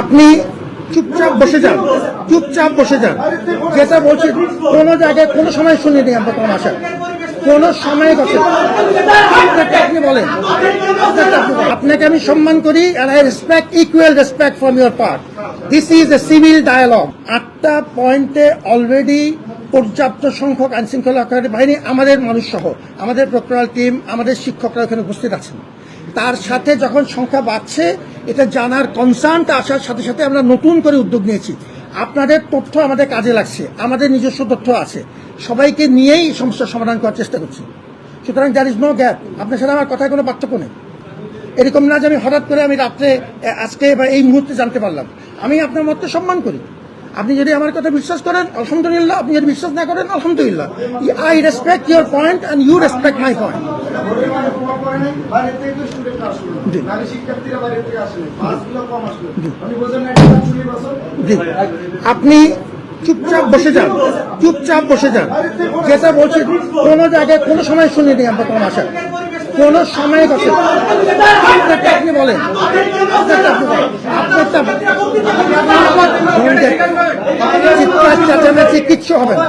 আপনি চুপচাপ বসে যান, চুপচাপ বসে যান। যেটা বলছি কোনো জায়গায় কোনো সময় শুনিনি আমরা কোনো ভাষা কোনো সময় আপনি বলেন। আপনাকে আমি সম্মান করি I respect, equal respect from your part. This is a civil dialogue. আটটা পয়েন্টে অলরেডি পর্যাপ্ত সংখ্যক আইন শৃঙ্খলাকারী বাহিনী আমাদের মানুষ সহ আমাদের প্রক্টোরাল টিম আমাদের শিক্ষকরা ওখানে উপস্থিত আছেন। তার সাথে যখন সংখ্যা বাড়ছে, এটা জানার কনসার্নটা আসার সাথে সাথে আমরা নতুন করে উদ্যোগ নিয়েছি। আপনাদের তথ্য আমাদের কাজে লাগছে, আমাদের নিজস্ব তথ্য আছে। সবাইকে নিয়েই সমস্যার সমাধান করার চেষ্টা করছি। সুতরাং দ্যার ইজ নো গ্যাপ আপনার সাথে আমার কথায় কোনো পার্থক্য নেই। এরকম না যে আমি হঠাৎ করে আমি রাত্রে আজকে বা এই মুহূর্তে জানতে পারলাম। আমি আপনার মতকে সম্মান করি। আপনি যদি আমার কথা বিশ্বাস করেন, আলহামদুলিল্লাহ। আপনি যদি বিশ্বাস না করেন, আলহামদুলিল্লাহ। I respect your point and you respect my point আপনি চুপচাপ বসে যান। চুপচাপ বসে যান। যেটা বলছি, কোনো জায়গায় কোনো সময় শুনিনি আমরা কোনো ভাষা কোনো সময় আপনারটা আপনি বলেন। আপনারটা চিৎকার কিচ্ছু হবে না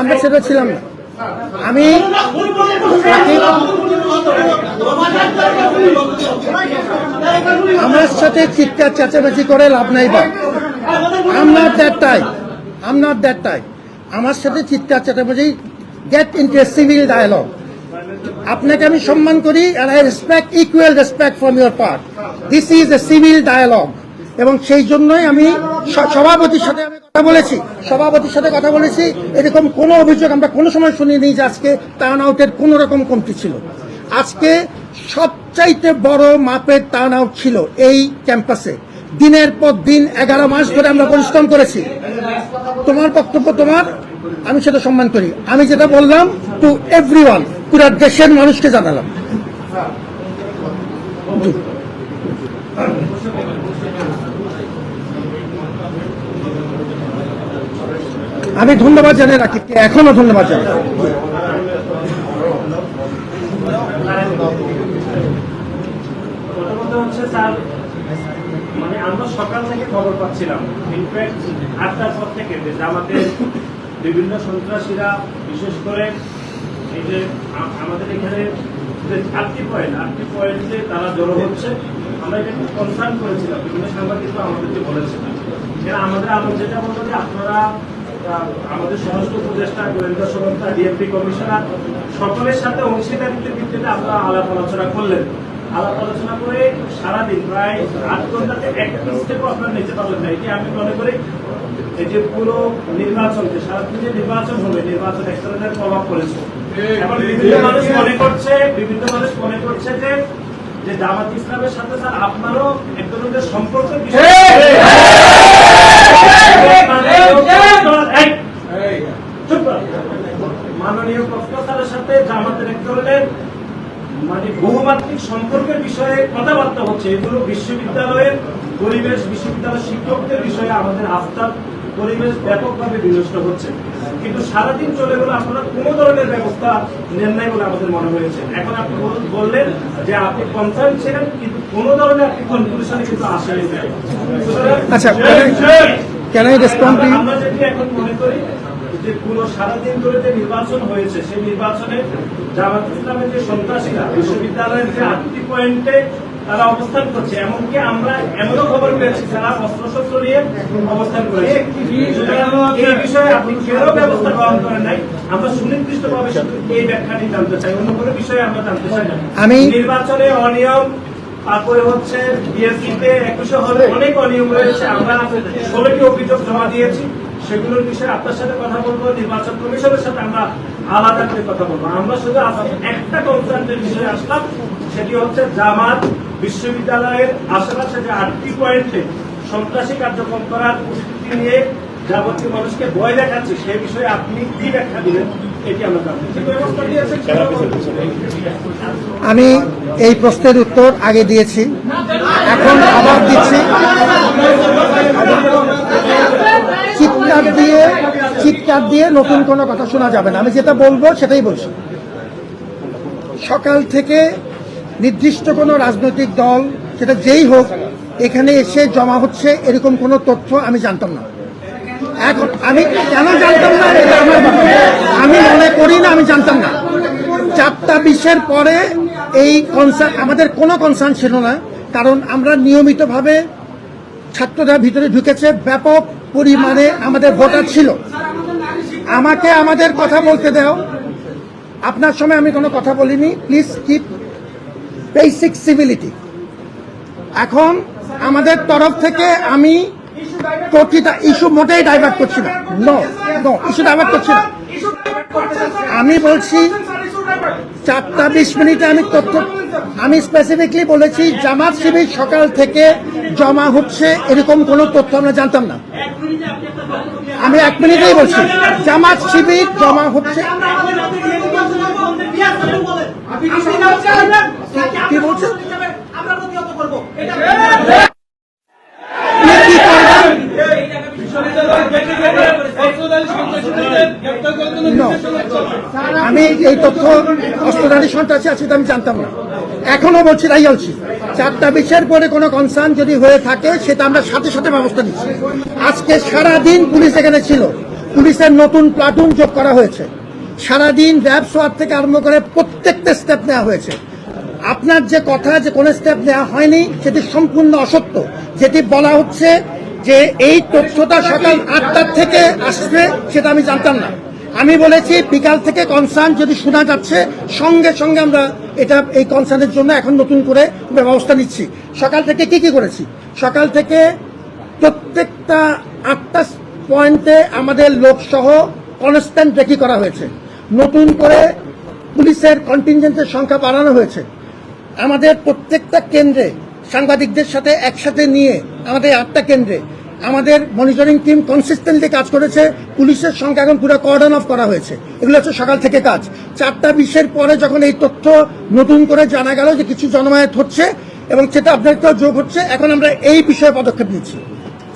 আমরা সেটা ছিলাম না। আমি আমার সাথে চিৎকার, চেঁচামেচি করে লাভ নাই বা। I'm not that type I'm that type আমার সাথে চিৎকার, চেঁচামেচি গেট ইন্টু সিভিল ডায়ালগ আপনাকে আমি সম্মান করি and I respect, equal respect from your part. This is a civil dialogue. এবং সেই জন্যই আমি সভাপতির সাথে আমি কথা বলেছি। সভাপতির সাথে কথা বলেছি। এরকম কোনো অভিযোগ আমরা কোনো সময় শুনিনি যে আজকে টার্ন আউটের কোনো রকম কমতি ছিল। আজকে সবচাইতে বড় মাপের টার্ন আউট ছিল এই ক্যাম্পাসে দিনের পর দিন এগারো মাস ধরে আমরা পরিশ্রম করেছি। তোমার বক্তব্য তোমার, আমি সেটা সম্মান করি। আমি যেটা বললাম টু এভরি পুরো দেশের মানুষকে জানালাম। আমি ধন্যবাদ জানাই রাখি এখনও ধন্যবাদ জানাই হচ্ছে, স্যার মানে সকাল থেকে খবর পাচ্ছিলাম। আটটার পর থেকে জামাতের বিভিন্ন সন্ত্রাসীরা, বিশেষ করে এই যে আমাদের এখানে যে আটটি পয়েন্ট আটটি পয়েন্টে তারা জড়ো হচ্ছে, আমরা এটা খুব কনসার্ন করেছিলাম, বিভিন্ন সাংবাদিকরা আমাদেরকে বলেছে এরা আমাদের আলো যেটা বলতো যে আপনারা আমাদের স্বরাষ্ট্র উপদেষ্টা, গোয়েন্দা সংস্থা ডিএমপি কমিশনার, সকলের সাথে অংশীদারিত্বের ভিত্তিতে আমরা আলাপ আলোচনা করলেন। আলাপ আলোচনা করে সারাদিন, প্রায় আট ঘন্টাতে একটা স্টেপও আপনারা নিতে পারলেন না। এটি আমি মনে করি এই যে পুরো নির্বাচন, যে সারাদিন যে নির্বাচন হবে, নির্বাচন এক ধরনের প্রভাব পড়েছে। এখন বিভিন্ন মানুষ মনে করছে বিভিন্ন মানুষ মনে করছে যে যে জামাত ইসলামের সাথে স্যার আপনারও এক ধরনের সম্পর্কের বিষয় এই, চুপ কর। মাননীয় প্রফেসরের সাথে জামাতের এক ধরনের মানে বহুমাত্রিক সম্পর্কের বিষয়ে কথাবার্তা হচ্ছে। এগুলো বিশ্ববিদ্যালয়ের পরিবেশ বিশ্ববিদ্যালয়ের শিক্ষকদের বিষয়ে আমাদের আস্থার পরিবেশ ব্যাপকভাবে বিনষ্ট হচ্ছে। কিন্তু সারাদিন চলে গেলে আপনারা কোনো ধরনের ব্যবস্থা নেন নাই বলে আমাদের মনে হয়েছে। এখন আপনি বললেন যে আপনি কনসার্ন ছিলেন কিন্তু কোনো ধরনের আপনি কনক্লুশনে কিন্তু আসেনি সুতরাং- আচ্ছা, আমরা যদি এখন মনে করি যে পুরো সারাদিন ধরে যে নির্বাচন হয়েছে সেই নির্বাচনে জামাত ইসলামের যে সন্ত্রাসীরা বিশ্ববিদ্যালয়ের যে আটটি পয়েন্টে তারা অবস্থান করছে। এমনকি আমরা এমনও খবর পেয়েছি যারা অস্ত্রশস্ত্র নিয়ে অবস্থান করেছে। এই বিষয়ে আপনি কেন ব্যবস্থা গ্রহণ করেন নাই। আমরা সুনির্দিষ্টভাবে শুধু এই ব্যাখ্যাটি জানতে চাই অন্য কোনো বিষয়ে আমরা জানতে চাই না। আমি- নির্বাচনে অনিয়ম তারপরে হচ্ছে বিএসসিতে একুশে হলে অনেক অনিয়ম রয়েছে। আমরা ষোলোটি অভিযোগ জমা দিয়েছি। সেগুলোর বিষয়ে আপনার সাথে কথা বলব নির্বাচন কমিশনের সাথে আমরা আলাদা করে কথা বলব। আমরা শুধু একটা কনসার্নের বিষয়ে আসলাম সেটি হচ্ছে জামাত বিশ্ববিদ্যালয়ের আশেপাশে যে আটটি পয়েন্টে সন্ত্রাসী কার্যক্রম করার পরিস্থিতি নিয়ে যাবতীয় মানুষকে ভয় দেখাচ্ছে সে বিষয়ে আপনি কি ব্যাখ্যা বলুন। আমি এই প্রশ্নের উত্তর আগে দিয়েছি এখন আবার দিচ্ছি। চিৎকার দিয়ে চিৎকার দিয়ে নতুন কোনো কথা শোনা যাবে না। আমি যেটা বলব সেটাই বলছি। সকাল থেকে নির্দিষ্ট কোনো রাজনৈতিক দল, সেটা যেই হোক, এখানে এসে জমা হচ্ছে, এরকম কোনো তথ্য আমি জানতাম না। এখন আমি কেন জানতাম না? এটা আমার আমি মনে করি না, আমি জানতাম না। চারটা বিশের পরে এই কনসার্ন আমাদের কোনো কনসার্ন ছিল না, কারণ আমরা নিয়মিতভাবে ছাত্ররা ভিতরে ঢুকেছে, ব্যাপক পরিমাণে আমাদের ভোটার ছিল। আমাকে আমাদের কথা বলতে দাও। আপনার সময় আমি কোনো কথা বলিনি। প্লিজ কিপ বেসিক সিভিলিটি এখন আমাদের তরফ থেকে আমি প্রতিটা ইস্যু মোটেই ডাইভার্ট করছি না। ইস্যু ডাইভার্ট করছি না। আমি বলছি, চারটা বিশ মিনিটে আমি তথ্য, আমি স্পেসিফিকলি বলেছি, জামাত শিবির সকাল থেকে জমা হচ্ছে, এরকম কোনো তথ্য আমরা জানতাম না। আমি এক মিনিটেই বলছি, জামাত শিবির জমা হচ্ছে। কি. আমি এই তথ্য অস্ত্রধারী সন্ত্রাসী আছে আমি জানতাম না। এখনও বলছি, তাই বলছি। চারটা বিষয়ের পরে কোনো কনসার্ন যদি হয়ে থাকে, সেটা আমরা সাথে সাথে ব্যবস্থা নিচ্ছি। আজকে সারা দিন পুলিশ এখানে ছিল। পুলিশের নতুন প্লাটুন যোগ করা হয়েছে। সারাদিন র্যাব সোয়ার থেকে আরম্ভ করে প্রত্যেকটা স্টেপ নেওয়া হয়েছে। আপনার যে কথা যে কোনো স্টেপ নেওয়া হয়নি, সেটি সম্পূর্ণ অসত্য। যেটি বলা হচ্ছে যে এই তথ্যটা সকাল আটটার থেকে আসবে, সেটা আমি জানতাম না। আমি বলেছি, বিকাল থেকে কনসার্ন যদি শোনা যাচ্ছে, সঙ্গে সঙ্গে আমরা এটা, এই কনসার্নের জন্য এখন নতুন করে ব্যবস্থা নিচ্ছি। সকাল থেকে কি কি করেছি? সকাল থেকে প্রত্যেকটা আটটা পয়েন্টে আমাদের লোকসহ কনস্ট্যান্ট রেকি করা হয়েছে। নতুন করে পুলিশের কন্টিনজেন্টের সংখ্যা বাড়ানো হয়েছে। আমাদের প্রত্যেকটা কেন্দ্রে সাংবাদিকদের সাথে একসাথে নিয়ে আমাদের আটটা কেন্দ্রে আমাদের মনিটরিং টিম কনসিস্টেন্টলি কাজ করেছে। পুলিশের সংখ্যা এখন পুরো কর্ডন অফ করা হয়েছে। এগুলো হচ্ছে সকাল থেকে কাজ। চারটা বিশের পরে যখন এই তথ্য নতুন করে জানা গেল যে কিছু জনমায়েত হচ্ছে এবং সেটা আপনার একটা যোগ হচ্ছে, এখন আমরা এই বিষয়ে পদক্ষেপ নিচ্ছি।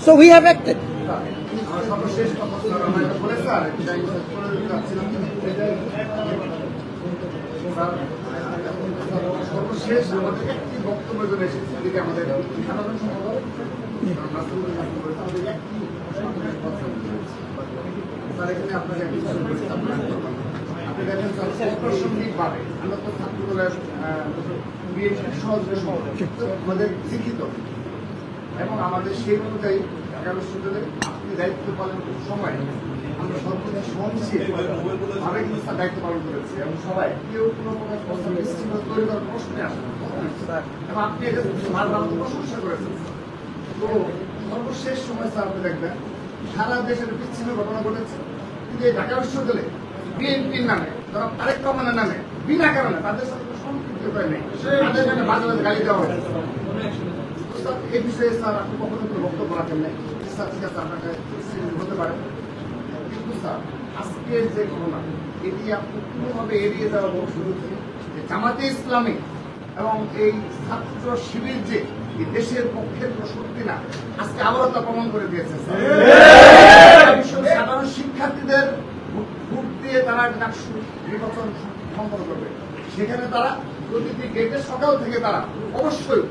সো উই হ্যাভ অ্যাক্টেড কথা স্যার আমার এটা বলে স্যার এটা আমি শেষ একটি বক্তব্য জন্য এসেছে আমাদের আপনাকে আমরা তো আমাদের লিখিত এবং আমাদের সেই অনুযায়ী এগারোশো জনের আপনি দায়িত্ব পালন সময় আমরা সর্বশেষ সময় স্যার আপনি দেখবেন, সারা দেশের বিচ্ছিন্ন ঘটনা ঘটেছে। কিন্তু এই ঢাকা বিশ্ববিদ্যালয়ে বিএনপির নামে তারা তারেক রহমানের নামে, বিনা কারণে তাদের সাথে কোনো সম্পৃক্ত করে নেই। তাদের নামে বাজে বাজে গালি দেওয়া হয়েছে। এই বিষয়ে স্যার আপনি কখনো বক্তব্য রাখেন নাই? স্যার, ঠিক আছে আপনাকে হতে পারে। স্যার আজকের যে ঘটনা এটি আপনি কোনোভাবে এড়িয়ে যাওয়া শুরু থেকে যে জামাতে ইসলামী এবং এই ছাত্র শিবির যে দেশের পক্ষের কোনো শক্তি না আজকে আবারও তা প্রমাণ করে দিয়েছে সাধারণ শিক্ষার্থীদের ভোট- দিয়ে তারা ডাকসু নির্বাচন সম্পন্ন করবে। সেখানে তারা প্রতিটি গেটে সকাল থেকে তারা অবশ্যই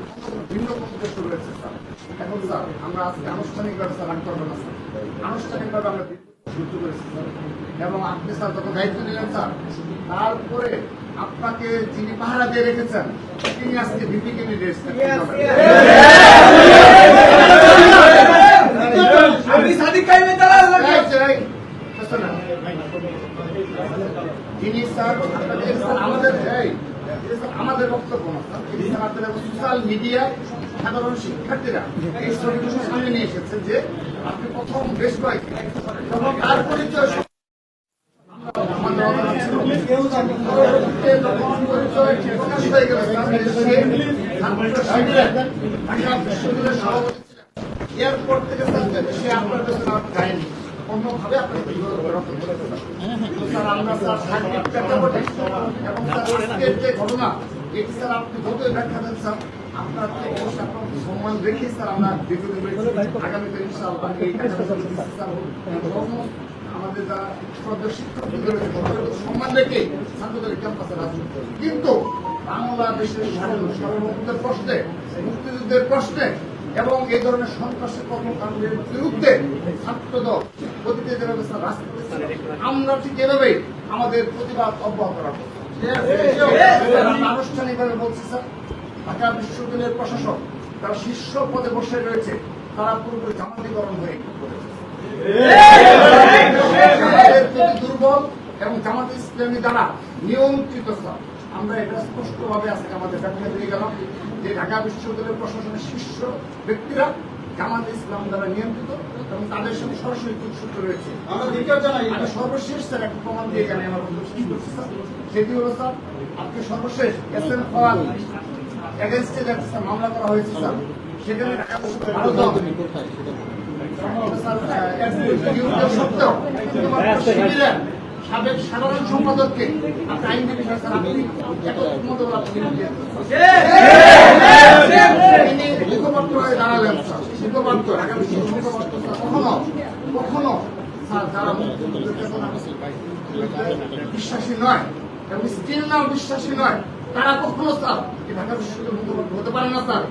ভিন্ন পক্ষে শুরু হয়েছে স্যার। এখন স্যার আমরা আজকে আনুষ্ঠানিকভাবে ব্যবস্থা রাখতে পারব না স্যার। আনুষ্ঠানিকভাবে আমরা যুক্ত করেছি স্যার। এবং আপনি স্যার যখন দায়িত্ব নিলেন স্যার তারপরে আপনাকে যিনি পাহারা দিয়ে রেখেছেন তিনি আজকে ভিপি ক্যান্ডিডেট স্যার। আমাদের বক্তব্য না স্যার তিনি স্যার আপনারা সোশ্যাল মিডিয়া সাধারণ শিক্ষার্থীরা এই ছবিগুলো সামনে নিয়ে এসেছেন যে আপনি প্রথম বেশ কয়েক তখন তার পরিচয়। এয়ারপোর্ট থেকে সে আপনার পেছনে যায়নি অন্যভাবে আপনাকে আমরা স্যার সার্বিক এবং যে ঘটনা, এটি স্যার আপনি যতই ব্যাখ্যা দেন, স্যার আপনার তো অবশ্যই আপনার সম্মান রেখে স্যার আমরা দীর্ঘদিন আগামীতে ইনশাআল্লাহ এই কাজটা স্যার ধর্ম আমাদের যারা শিক্ষক সম্মান রেখে ছাত্রদের ক্যাম্পাসে রাজনীতি কিন্তু বাংলাদেশের সার্বভৌমত্বের প্রশ্নে মুক্তিযুদ্ধের প্রশ্নে এবং এই ধরনের সন্ত্রাসের কর্মকাণ্ডের বিরুদ্ধে ছাত্রদল প্রতিনিধি ব্যবস্থা রাজনীতি আমরা ঠিক এভাবেই আমাদের প্রতিবাদ অব্যাহত রাখব। আনুষ্ঠানিকভাবে বলছি স্যার ঢাকা বিশ্ববিদ্যালয়ের প্রশাসক তারা শীর্ষ পদে বসে রয়েছে তারা পুরোপুরি জামাতিকরণ হয়ে দুর্বল এবং জামাত ইসলামী দ্বারা নিয়ন্ত্রিত আমরা এটা স্পষ্টভাবে আজকে আমাদের ব্যাখ্যা দিয়ে গেলাম যে ঢাকা বিশ্ববিদ্যালয়ের প্রশাসনের শীর্ষ ব্যক্তিরা জামাত ইসলাম দ্বারা নিয়ন্ত্রিত এবং তাদের সঙ্গে সরাসরি যোগসূত্র রয়েছে। জানাই। আমি সর্বশেষ স্যার একটা প্রমাণ দিয়ে এখানে আমার স্যার সেটি হলো স্যার আজকে সর্বশেষ এস এম এগেনস্টে একটা মামলা করা হয়েছে স্যার। সেখানে সাবেক সাধারণ সম্পাদককে আপনি আইনজীবী স্যার আপনি তিনি মুখপাত্র হয়ে দাঁড়ালেন স্যার। মুখপাত্র ঢাকা বিশ্ববিদ্যালয়ের মুখপাত্র স্যার কখনো কখনো স্যার যারা বিশ্বাসী নয় এবং স্টিল নাও বিশ্বাসী নয়। তারা কখনো স্যার ঢাকা বিশ্ববিদ্যালয়ের মুখপাত্র হতে পারে না স্যার।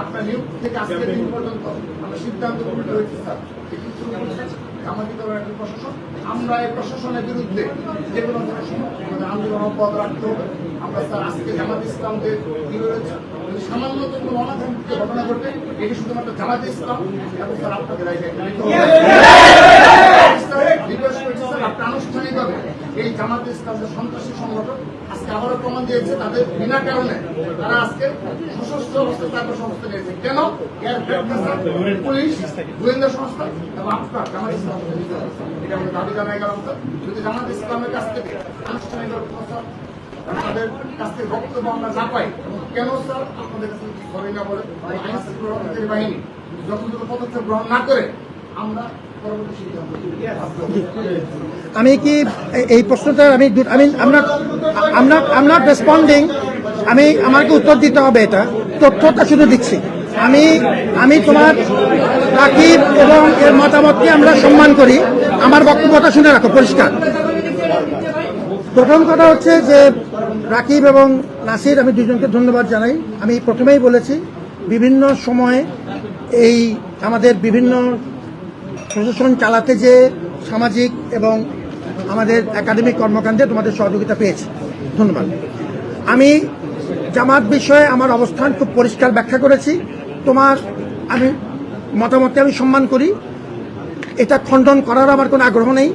আপনার সিদ্ধান্ত প্রশাসন আমরা এই প্রশাসনের বিরুদ্ধে আন্দোলন আমরা স্যার আজকে কি সামান্যতম ঘটনা ঘটে, এটি শুধুমাত্র জামাত ইসলাম এবং স্যার আপনাদের রিকোয়েস্ট করছি স্যার আপনি আনুষ্ঠানিকভাবে এই জামাত ইসলাম যে সন্ত্রাসী সংগঠন আজকে আবারও প্রমাণ দিয়েছে তাদের বিনা কারণে তারা আজকে সশস্ত্র অবস্থায় তাদের সংস্থা নিয়েছে। কেন? পুলিশ, গোয়েন্দা সংস্থা এবং আপনার জামাত ইসলাম এটা আমাদের দাবি জানাই গেলাম যদি জামাত ইসলামের কাছ থেকে স্যার তাদের কাছ থেকে বক্তব্য আমরা না পাই, কেন স্যার আপনাদের কাছে কি করে না বলে? আইন শৃঙ্খলা বাহিনী যথাযথ পদক্ষেপ গ্রহণ না করে, আমরা। আমি কি এই- এই প্রশ্নটা আমি আমি আমরা আমরা আমরা রেসপন্ডিং আমি, আমাকে উত্তর দিতে হবে এটা। তথ্যটা শুধু দিচ্ছি। আমি আমি তোমার রাকিব এবং এর মতামতকে আমরা সম্মান করি। আমার বক্তব্যটা শুনে রাখো, পরিষ্কার। প্রথম কথা হচ্ছে যে রাকিব এবং নাসির, আমি দুজনকে ধন্যবাদ জানাই। আমি প্রথমেই বলেছি, বিভিন্ন সময়ে এই আমাদের বিভিন্ন প্রশাসন চালাতে যে সামাজিক এবং আমাদের একাডেমিক কর্মকাণ্ডে তোমাদের সহযোগিতা পেয়েছি। ধন্যবাদ। আমি জামাত বিষয়ে আমার অবস্থান খুব পরিষ্কার ব্যাখ্যা করেছি। তোমার আমি মতামতকে আমি সম্মান করি। এটা খণ্ডন করার আমার কোনো আগ্রহ নেই।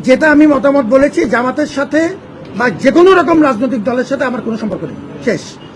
যেটা আমি মতামত বলেছি, জামাতের সাথে বা যে কোনো রকম রাজনৈতিক দলের সাথে আমার কোনো সম্পর্ক নেই। শেষ।